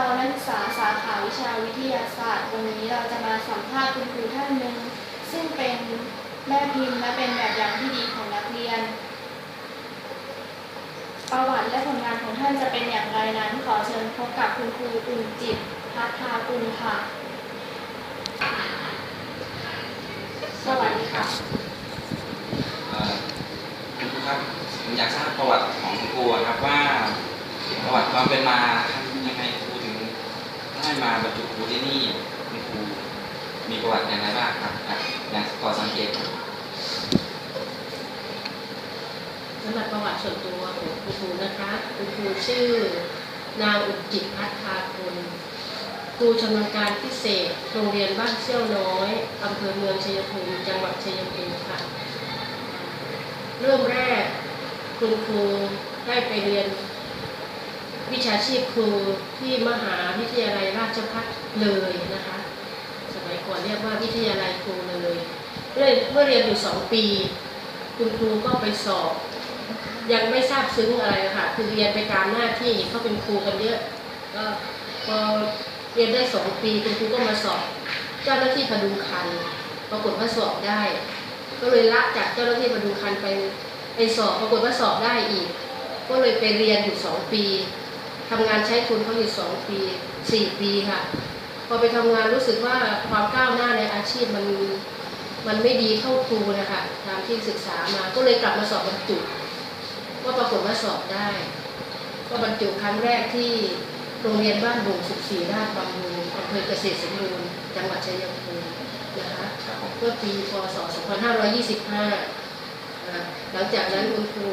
เรานักศึกษาสาขาวิชาวิทยาศาสตร์ วันนี้เราจะมาสัมภาษณ์คุณครูท่านหนึ่งซึ่งเป็นแม่พิมพ์และเป็นแบบอย่างที่ดีของนักเรียน ประวัติและผลงานของท่านจะเป็นอย่างไรนั้น ขอเชิญพบกับคุณครูอุ่นจิตพัฒนากุลค่ะ สวัสดีค่ะคุณครูครับผมอยากทราบประวัติของคุณครูอะครับว่าประวัติความเป็นมาครับยังไงครูถึงได้ มาบรรจุครูที่นี่คุณครูมีประวัติอย่างไรบ้างครับอยากอยากขอสังเกตครับสำหรับประวัติส่วนตัวของคุณครูนะคะคุณครูชื่อนางอุจิตพัฒนาคุณครูชำนาญการพิเศษโรงเรียนบ้านเซี่ยวน้อยอำเภอเมืองชัยภูมิจังหวัดชัยภูมิค่ะเริ่มแรกคุณครูได้ไปเรียน วิชาชีพครูที่มหาวิทยาลัยราชภัฏเลยนะคะ สมัยก่อนเรียกว่าวิทยาลัยครูเลยเมื่อเมื่อเรียนอยู่สองปี คุณครูก็ไปสอบ ยังไม่ทราบซึ้งอะไรค่ะ คือเรียนไปตามหน้าที่เห็นเขาเป็นครูกันเยอะก็พอเรียนได้สองปีคุณครูก็มาสอบ เจ้าหน้าที่พดุงคันปรากฏว่าสอบได้ ก็เลยละจากเจ้าหน้าที่พดุงคันไปไปสอบปรากฏว่าสอบได้อีก ก็เลยไปเรียนอยู่สองปี ทำงานใช้ทุนเขาอยู่สองปีสี่ปีค่ะ พอไปทำงานรู้สึกว่าความก้าวหน้าในอาชีพมันมันไม่ดีเท่าครูนะคะตามที่ศึกษามาก็เลยกลับมาสอบบรรจุก็ปรากฏว่าสอบได้ ก็บรรจุครั้งแรกที่โรงเรียนบ้านบุง14 ราชบำรุงอำเภอเกษตรสมบูรณ์จังหวัดชัยภูมินะคะเมื่อปีพศ 2525อ่าหลังจากนั้นคุณครู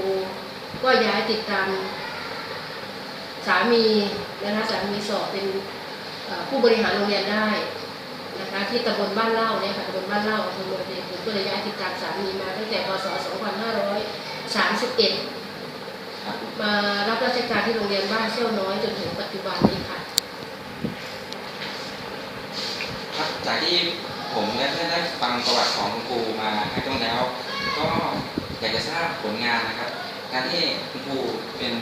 ก็ย้ายติดตาม สามีนะคะสามีสอบเป็นผู้บริหารโรงเรียนได้นะคะที่ตำบลบ้านเล่าเนี่ยค่ะตำบลบ้านเล่าอำเภอเมืองชัยภูมิก็เลยย้ายติดตามสามีมาตั้งแต่พศ 2531 มารับราชการที่โรงเรียนบ้านเซี่ยวน้อยจนถึงปัจจุบันนี้ค่ะครับจากที่ผมได้ได้ได้ฟังประวัติของคุณครูมาให้ต้นแล้ว ก็อยากจะทราบผลงานนะครับ การที่คุณครูเป็น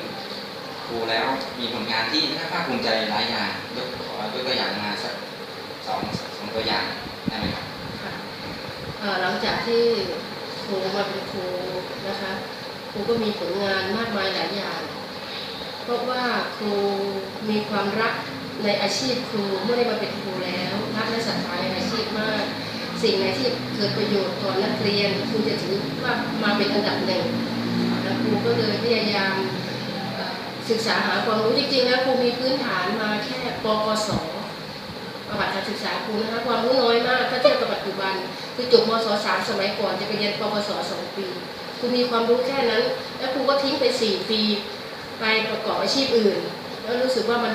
ครูแล้วมีผลงานที่น่าภาคภูมิใจหลายอย่างยกขอยกตัวอย่างมาสักสองสองตัวอย่างได้ไหมครับค่ะหลังจากที่ครูมาเป็นครูนะคะครูก็มีผลงานมากมายหลายอย่าง เพราะว่าครูมีความรักในอาชีพครูเมื่อได้มาเป็นครูแล้วรักและศรัทธาในอาชีพมาก สิ่งไหนที่เกิดประโยชน์ต่อนักเรียนครูจะถือว่ามาเป็นอันดับหนึ่งแล้วครูก็เลยพยายาม ศึกษาหาความรู้จริงๆแล้วครูมีพื้นฐานมาแค่ปกศประวัติการศึกษาครูนะคะความรู้น้อยมากถ้าเทียบกับปัจจุบัน คือจบมศสามสมัยก่อนจะไปเรียนปวสสองปีครูมีความรู้แค่นั้น แล้วครูก็ทิ้งไปสี่ปี ไปประกอบอาชีพอื่น แล้วรู้สึกว่ามัน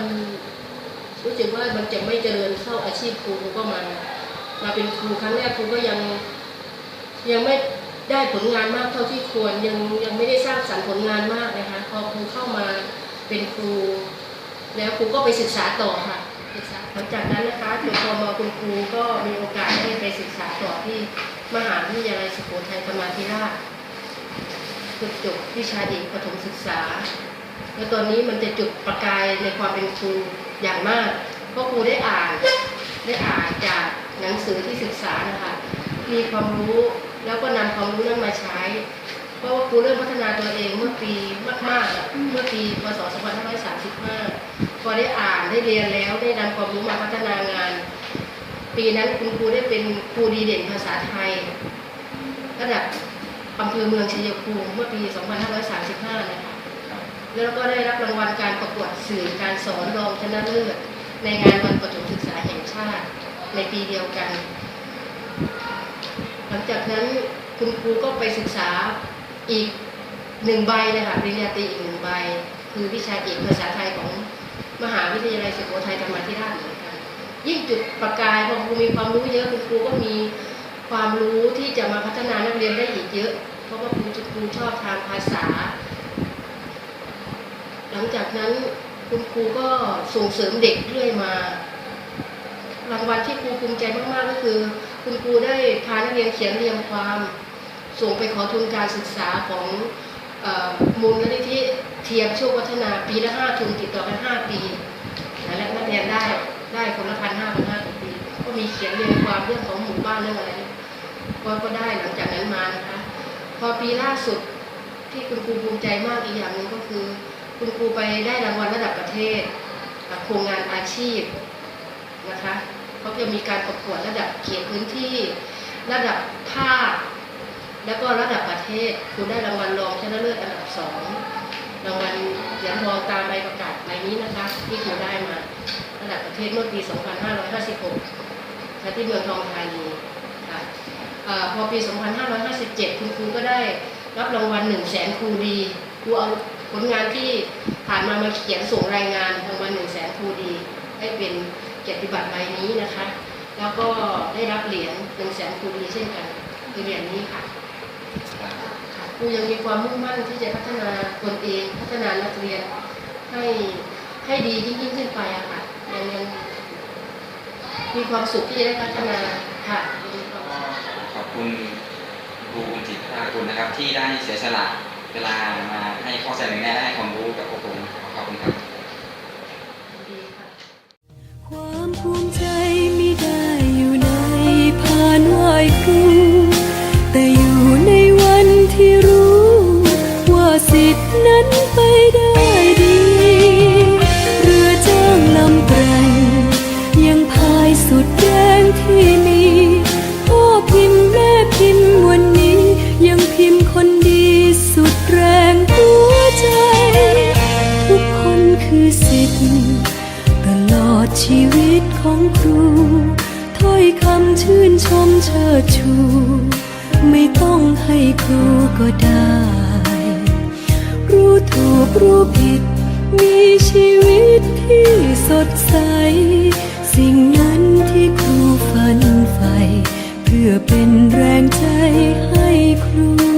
รู้สึกว่ามันจะไม่เจริญเข้าอาชีพครูครูก็มามาเป็นครูครั้งแรกครูก็ยังยังไม่ ได้ผลงานมากเท่าที่ควรยังยังไม่ได้สร้างสรรค์ผลงานมากนะคะพอครูเข้ามาเป็นครู แล้วครูก็ไปศึกษาต่อค่ะศึกษาลังจากนั้นนะคะจบปมาคุณครูก็มีโอกาสได้ไปศึกษาต่อที่มหาวิทยาลัยสุโขทัยธรรมาธิราชฝึกจบวิชาเอกประถมศึกษา แล้วตอนนี้มันจะจุดประกายในความเป็นครูอย่างมากเพราะครูได้อ่านได้อ่านจากหนังสือที่ศึกษานะคะมีความรู้ แล้วก็นำความรู้นั้นมาใช้ เพราะว่าครูเริ่มพัฒนาตัวเองเมื่อปีมากๆ เมื่อปีพศ 2535 พอได้อ่านได้เรียนแล้วได้นำความรู้มาพัฒนางาน ปีนั้นคุณครูได้เป็นครูดีเด่นภาษาไทย ระดับอำเภอเมืองชัยภูมิเมื่อปี 2535 นะคะ แล้วก็ได้รับรางวัลการประกวดสื่อการสอนรองชนะเลิศในงานวันประถมศึกษาแห่งชาติในปีเดียวกัน หลังจากนั้นคุณครูก็ไปศึกษาอีกหนึ่งใบเลยค่ะปริญญาตรีอีกหนึ่งใบ คือวิชาเอกภาษาไทยของมหาวิทยาลัยสุโขทัยธรรมาธิราชเหมือนกันยิ่งจุดประกายพอครูมีความรู้เยอะคุณครูก็มีความรู้ที่จะมาพัฒนานักเรียนได้อีกเยอะ เพราะว่าครูครูชอบทางภาษา หลังจากนั้นคุณครูก็ส่งเสริมเด็กเรื่อยมารางวัลที่ครูภูมิใจมากๆก็คือ คุณครูได้พานักเรียนเขียนเรียงความ ส่งไปขอทุนการศึกษาของอมูลนิธิเทียมโชควัฒนาปีละห้าทุนติดต่อกันห้าปีนะและนักเรียนได้ได้คนละพันห้าพันห้าปี ก็มีเขียนเรียงความเรื่องของหมู่บ้านเรื่องอะไรก็ก็ได้หลังจากนั้นมานะคะ พอปีล่าสุดที่คุณครูภูมิใจมากอีกอย่างหนึ่งก็คือ คุณครูไปได้รางวัลระดับประเทศโครงงานอาชีพนะคะ เขาจะมีการประกวดระดับเขตพื้นที่ ระดับภาค แล้วก็ระดับประเทศครูได้รางวัลรองชนะเลิศอันดับสองรางวัลเหรียญทองตามใบประกาศใบนี้นะคะที่ครูได้มาระดับประเทศเมื่อปี 2556ค่ะที่เมืองทองธานีค่ะพอปี 2557 คุณครูก็ได้รับรางวัล 1 0 0 0 0แสนครูดีครูเอาผลงานที่ผ่านมามาเขียนส่งรายงานรางวัล 1 0 0 0 0แสนครูดี ให้เป็น เกียรติบัตรใบนี้นะคะ แล้วก็ได้รับเหรียญ1 0 0 0 0แสนคูดีเช่นกันคือเหรียญนี้ค่ะครูยังมีความมุ่งมั่นที่จะพัฒนาตนเองพัฒนานักเรียนให้ให้ดียิ่งยิ่งขึ้นไปอะค่ะยังยังมีความสุขที่จะได้พัฒนาค่ะขอบคุณครูคุณจิตราคุณนะครับ ที่ได้เสียสละเวลามาให้ข้อเสนอแนะและให้ความรู้กับพวกผมขอบคุณครับ ที่รู้ว่าสิทธินั้นไปได้ดี เรือจ้างลำแกรงยังพายสุดแรงที่มีพ่อพิมพ์แม่พิมพ์วันนี้ ยังพิมพ์คนดีสุดแรงหัวใจ ทุกคนคือสิทธิ์ตลอดชีวิตของครูถ้อยคำชื่นชม รู้ผิด มีชีวิตที่สดใส สิ่งนั้นที่ครูฝันใฝ่เพื่อเป็นแรงใจให้ครู